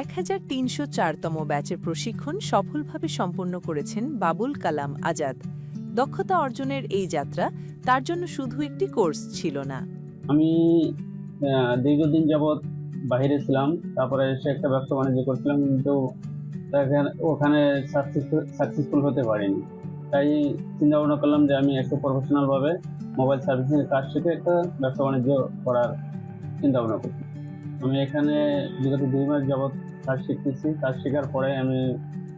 এক চারতম ব্যাচের প্রশিক্ষণ সফলভাবে সম্পন্ন করেছেন বাবুল কালাম আজাদ। দক্ষতা অর্জনের এই যাত্রা তার জন্য শুধু একটি কোর্স ছিল না। আমি দীর্ঘদিন যাবৎ বাইরে ছিলাম, তারপরে এসে একটা ব্যবসা বাণিজ্য করছিলাম, কিন্তু ওখানে সাকসেসফুল হতে পারিনি। তাই চিন্তা ভাবনা করলাম যে আমি একটু প্রফেশনাল ভাবে মোবাইল সার্ভিসিং এর কাজ শিখে একটা ব্যবসা বাণিজ্য করার চিন্তা ভাবনা করছি। আমি এখানে বিগত দুই মাস যাবৎ কাজ শিখতেছি। কাজ শেখার পরে আমি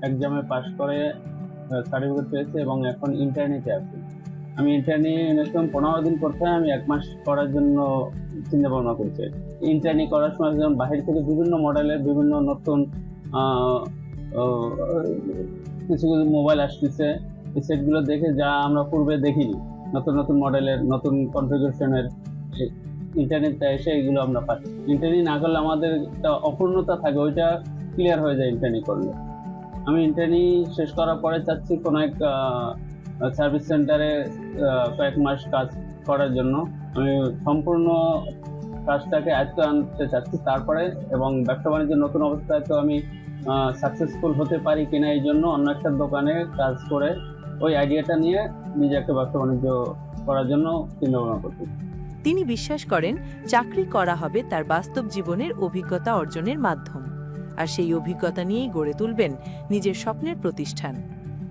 এক্সামে পাশ করে সার্টিফিকেট পেয়েছি এবং এখন ইন্টারনেটে আছি। আমি ইন্টারনি ম্যাক্সিমাম পনেরো দিন করতে আমি এক মাস করার জন্য চিন্তা ভাবনা করছি। ইন্টারনি করার সময় যেমন বাহির থেকে বিভিন্ন মডেলের বিভিন্ন নতুন কিছু কিছু মোবাইল আসতেছে সেটগুলো দেখে যা আমরা পূর্বে দেখিনি। নতুন নতুন মডেলের নতুন কনফিগারেশনের ইন্টারনেটটা এসে এগুলো আমরা পাচ্ছি ইন্টারনি না করলে আমাদের একটা অপূর্ণতা থাকে, ওইটা ক্লিয়ার হয়ে যায় ইন্টারনি করলে। আমি ইন্টারনি শেষ করার পরে চাচ্ছি কোনো এক সার্ভিস সেন্টারে কয়েক মাস কাজ করার জন্য। আমি সম্পূর্ণ কাজটাকে আয়ত্ত আনতে চাচ্ছি তারপরে এবং ব্যবসা বাণিজ্যের নতুন অবস্থায় তো আমি সাকসেসফুল হতে পারি কিনা এই জন্য অন্য একটা দোকানে কাজ করে ওই আইডিয়াটা নিয়ে নিজে একটা ব্যবসা বাণিজ্য করার জন্য চিন্তা ভাবনা করছি। তিনি বিশ্বাস করেন চাকরি করা হবে তার বাস্তব জীবনের অভিজ্ঞতা অর্জনের মাধ্যম। আর সেই অভিজ্ঞতা নিয়েই গড়ে তুলবেন নিজের স্বপ্নের প্রতিষ্ঠান।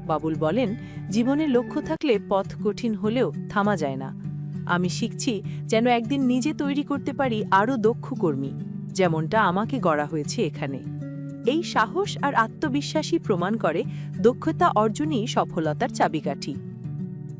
বাবুল বলেন জীবনে লক্ষ্য থাকলে পথ কঠিন হলেও থামা যায় না। আমি শিখছি যেন একদিন নিজে তৈরি করতে পারি আরও দক্ষ কর্মী, যেমনটা আমাকে গড়া হয়েছে এখানে। এই সাহস আর আত্মবিশ্বাসই প্রমাণ করে দক্ষতা অর্জনই সফলতার চাবিকাঠি।